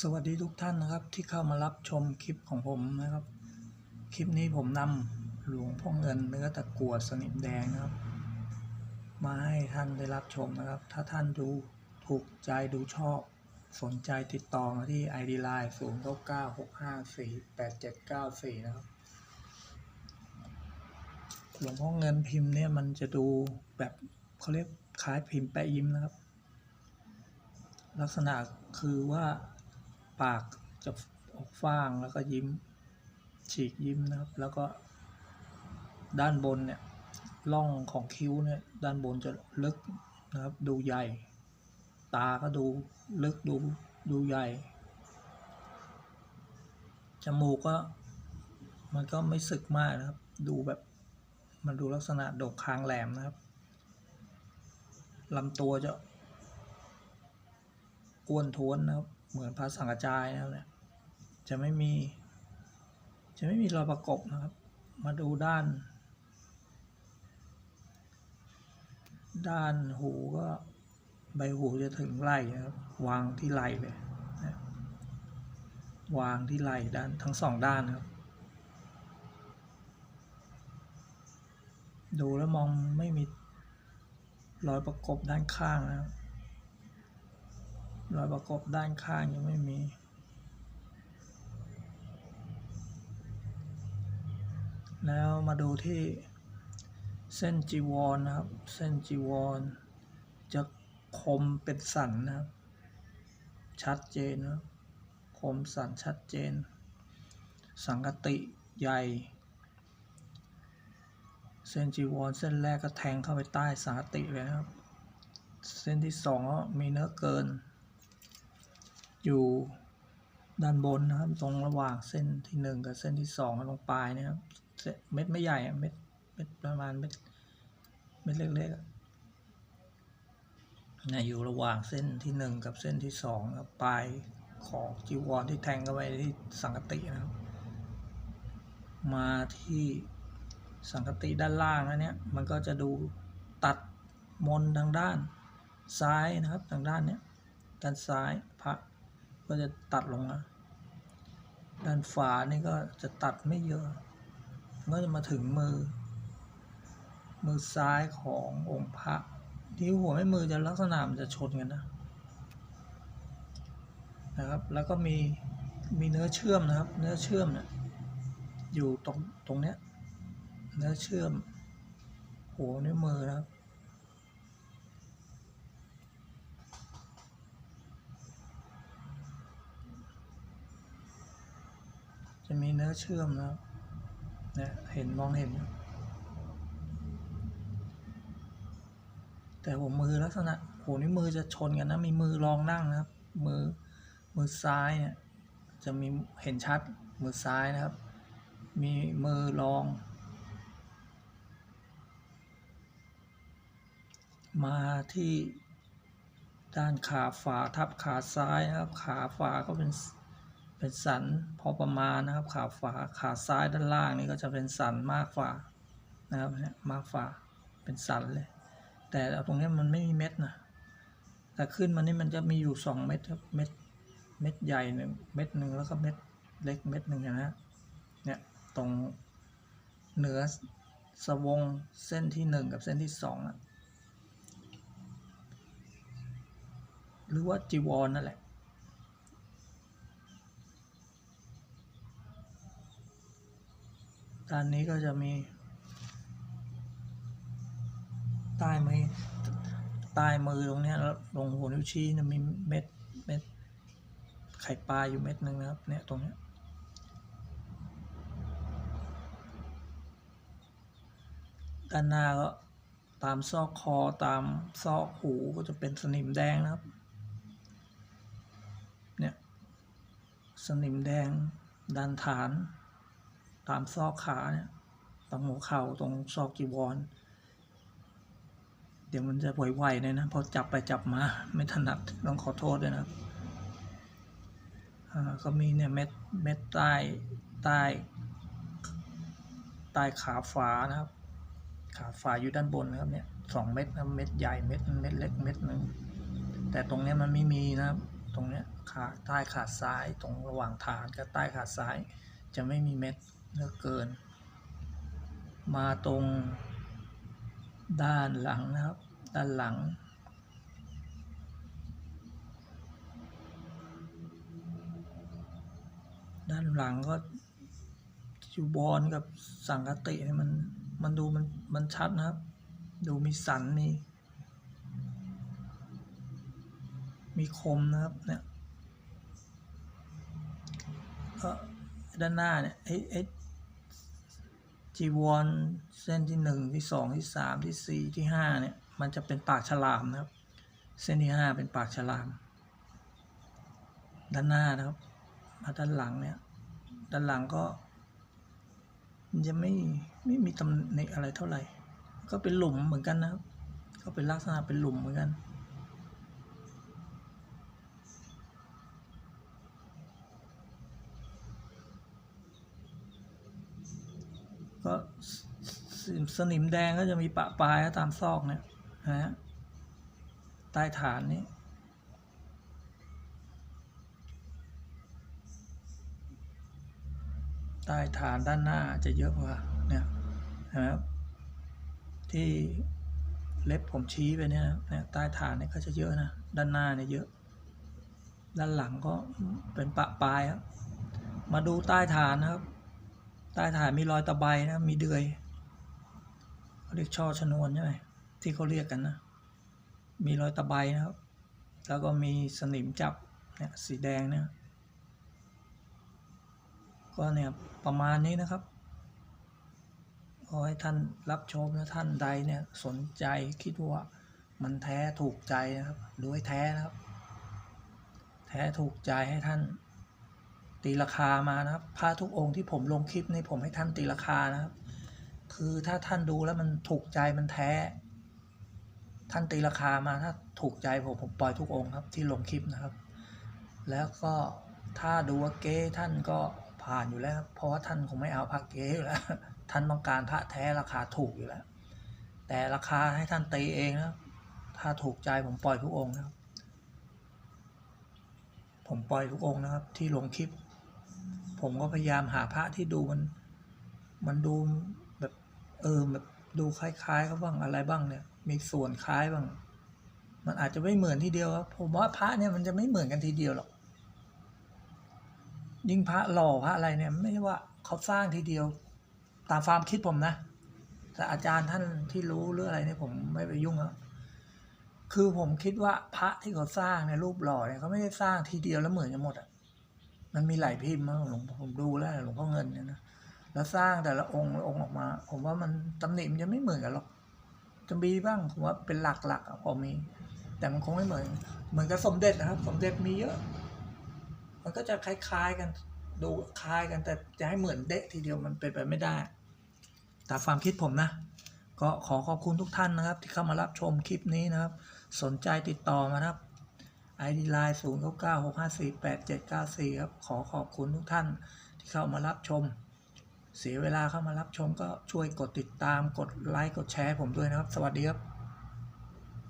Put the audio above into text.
สวัสดีทุกท่านนะครับที่เข้ามารับชมคลิปของผมนะครับ คลิปนี้ผมนำหลวงพ่อเงินเนื้อตะกัวสนิมแดงนะครับ มาให้ท่านได้รับชมนะครับ ถ้าท่านดูถูกใจดูชอบ สนใจติดต่อมาที่ ID Line 0 9 9 6 5 4 8 7 9 4 นะครับ หลวงพ่อเงินพิมพ์เนี่ยมันจะดูแบบเขาเรียกคล้ายพิมพ์แปะยิ้มนะครับ ลักษณะคือว่า ปากจะออกฟางแล้วก็ยิ้ม ฉีกยิ้มนะครับ แล้วก็ด้านบนเนี่ยร่องของคิ้วเนี่ยด้านบนจะลึกนะครับดูใหญ่ ตาก็ดูลึกดูดูใหญ่ จมูกก็มันก็ไม่สึกมากนะครับ ดูแบบมันดูลักษณะโดกคางแหลมนะครับลำตัวจะกวนท้วนนะครับ เหมือนพระสังกจายนะครับเนี่ยจะไม่มี จะไม่มีรอยประกบนะครับ มาดูด้าน ด้านหูก็ใบหูจะถึงไหล่นะครับวางที่ไหล่เลยวางที่ไหล่ด้านทั้งสองด้านครับ ดูแล้วมองไม่มีรอยประกบด้านข้างนะครับ รอยประกบด้านข้างยังไม่มี แล้วมาดูที่เส้นจีวรนนะครับ เส้นจีวร จะคมเป็นสันนะครับ ชัดเจนนะคมสันชัดเจน สังกติใหญ่ เส้นจีวรเส้นแรกก็แทงเข้าไปใต้สังกติเลยนะครับ เส้นที่สองมีเนื้อเกิน อยู่ด้านบนนะครับ ตรงระหว่างเส้นที่หนึ่งกับเส้นที่สองตรงปลายนะครับเม็ดไม่ใหญ่เม็ดเม็ดประมาณเม็ดเม็ดเล็กๆอะอยู่ระหว่างเส้นที่หนึ่งกับเส้นที่สองครับปลายของจีวรที่แทงเข้าไปที่สังกตินะครับ มาที่สังกติด้านล่างอันเนี้ยมันก็จะดูตัดมนทางด้านซ้ายนะครับทางด้านเนี้ยด้านซ้ายพระ ก็จะตัดลงมา ด้านฝานี่ก็จะตัดไม่เยอะเมื่อจะมาถึงมือ มือซ้ายขององค์พระที่หัวแม่มือจะลักษณะมันจะชนกันนะนะครับ แล้วก็มีมีเนื้อเชื่อมนะครับ เนื้อเชื่อมเนี่ยอยู่ตรงตรงเนี้ยเนื้อเชื่อมหัวนิ้วมือนะครับ จะมีเนื้อเชื่อมนะเนี่ยเห็นมองเห็นอยู่แต่หัวมือลักษณะหัวนิ้วมือจะชนกันนะ มีมือรองนั่งนะครับ มือมือซ้ายเนี่ยจะมีเห็นชัดมือซ้ายนะครับ มีมือรอง มาที่ด้านขาฝาทับขาซ้ายนะครับ ขาฝาก็เป็น เป็นสันพอประมาณนะครับ ขาฝาขาซ้ายด้านล่างนี่ก็จะเป็นสันมากฝานะครับมากฝาเป็นสันเลย แต่ตรงนี้มันไม่มีเม็ดนะแต่ขึ้นมานี่มันจะมีอยู่สองเม็ดครับเม็ดเม็ดใหญ่หนึ่งเม็ดหนึ่งแล้วก็เม็ดเล็กเม็ดหนึ่งนะฮะเนี่ยตรงเหนือสวงเส้นที่หนึ่งกับเส้นที่สองอะหรือว่าจีวรนนั่นแหละ ด้านนี้ก็จะมี ใต้มือใต้มือตรงนี้แล้วตรงหัวนิ้วชี้นี่ยมีเม็ดเม็ดไข่ปลาอยู่เม็ดหนึ่งนะครับเนี่ยตรงนี้ด้านหน้าก็ตามซอกคอตามซอกหูก็จะเป็นสนิมแดงนะครับ เนี่ย สนิมแดงด้านฐาน ตามซอกขาเนี่ยตรงหัวเข่าตรงซอกจีวร เดี๋ยวมันจะไหวๆเลยนะพอจับไปจับมาไม่ถนัดต้องขอโทษด้วยนะอ่าก็มีเนี่ยเม็ดเม็ดใต้ใต้ใต้ขาฝานะครับ ขาฝาอยู่ด้านบนนะครับเนี่ยสองเม็ดนะเม็ดใหญ่เม็ดเม็ดเล็กเม็ดหนึ่งแต่ตรงเนี้ยมันไม่มีนะครับ ตรงเนี้ยขาใต้ขาซ้ายตรงระหว่างฐานกับใต้ขาซ้ายจะไม่มีเม็ด เนื้อเกิน มาตรงด้านหลังนะครับ ด้านหลัง ด้านหลังก็จูบอลกับสังกติเนี่ยมันมันดูมันมันชัดนะครับ ดูมีสันมีมีคมนะครับเนี่ยก็ด้านหน้าเนี่ยไอ้ไอ้ จีวรเส้นที่หนึ่งที่สองที่สามที่สี่ที่ห้าเนี่ยมันจะเป็นปากฉลามนะครับ เส้นที่ห้าเป็นปากฉลาม ด้านหน้านะครับมาด้านหลังเนี่ยด้านหลังก็มันจะไม่ไม่มีตำหนิอะไรเท่าไหร่ ก็เป็นหลุมเหมือนกันนะครับ ก็เป็นลักษณะเป็นหลุมเหมือนกัน ก็สสสนิมแดงก็จะมีปะปลายตามซอกเนี่ยนะฮะใต้ฐานนี้ใต้ฐานด้านหน้าจะเยอะกว่าเนี่ยนะครับที่เล็บผมชี้ไปเนี่ยนะใต้ฐานเนี่ยก็จะเยอะนะด้านหน้าเนี่ยเยอะ ด้านหลังก็เป็นปะปลายครับมาดูใต้ฐานนะครับ ใต้ฐานมีรอยตะไบนะ มีเดือยเขาเรียกช่อชนวนใช่ไหมที่เขาเรียกกันนะ มีรอยตะไบนะครับ แล้วก็มีสนิมจับเนี่ยสีแดงเนี่ยก็เนี่ยประมาณนี้นะครับขอให้ท่านรับชมและท่านใดเนี่ยสนใจคิดว่ามันแท้ถูกใจนะครับดูให้แท้นะครับ แท้ถูกใจให้ท่าน ตีราคามานะครับผ้าทุกองค์ที่ผมลงคลิปนี่ผมให้ท่านตีราคานะครับ คือถ้าท่านดูแล้วมันถูกใจมันแท้ ท่านตีราคามาถ้าถูกใจผมผมปล่อยทุกองค์ครับที่ลงคลิปนะครับ แล้วก็ถ้าดูว่าเก๊ท่านก็ผ่านอยู่แล้ว เพราะว่าท่านคงไม่เอาพระเก๊อยู่แล้ว ท่านต้องการพระแท้ราคาถูกอยู่แล้ว แต่ราคาให้ท่านตีเองนะถ้าถูกใจผมปล่อยทุกองค์นะครับ ผมปล่อยทุกองค์นะครับ ที่ลงคลิป ผมก็พยายามหาพระที่ดูมัน มันดูแบบเออแบบดูคล้ายๆเขาบ้างอะไรบ้างเนี่ย มีส่วนคล้ายบ้าง มันอาจจะไม่เหมือนทีเดียวครับผมว่าพระเนี่ยมันจะไม่เหมือนกันทีเดียวหรอก ยิ่งพระหล่อพระอะไรเนี่ย ไม่ใช่ว่าเขาสร้างทีเดียว ตามความคิดผมนะแต่อาจารย์ท่านที่รู้เรื่องอะไรเนี่ยผมไม่ไปยุ่งแล้วคือผมคิดว่าพระที่เขาสร้างในรูปหล่อเนี่ยเขาไม่ได้สร้างทีเดียวแล้วเหมือนกันหมดอะ มันมีหลายพิมพ์นะหลวงผมดูแล้วหลวงพ่อเงินเนี่ยนะแล้วสร้างแต่ละองค์องค์ออกมา ผมว่ามันตำหนิมันจะไม่เหมือนกันหรอกจะมีบ้างผมว่าเป็นหลักๆอะพอมี แต่มันคงไม่เหมือน เหมือนกับสมเด็จนะครับ สมเด็จมีเยอะ มันก็จะคล้ายๆกันดูคล้ายกันแต่จะให้เหมือนเดะทีเดียวมันเป็นไปไม่ได้แต่ความคิดผมนะ ก็ขอขอบคุณทุกท่านนะครับ ที่เข้ามารับชมคลิปนี้นะครับ สนใจติดต่อมานะครับ ID Line 0 9 9 6 5 4 8 7 9 4 ครับ ขอขอบคุณทุกท่านที่เข้ามารับชม เสียเวลาเข้ามารับชมก็ช่วยกดติดตามกดไลค์กดแชร์ผมด้วยนะครับ สวัสดีครับ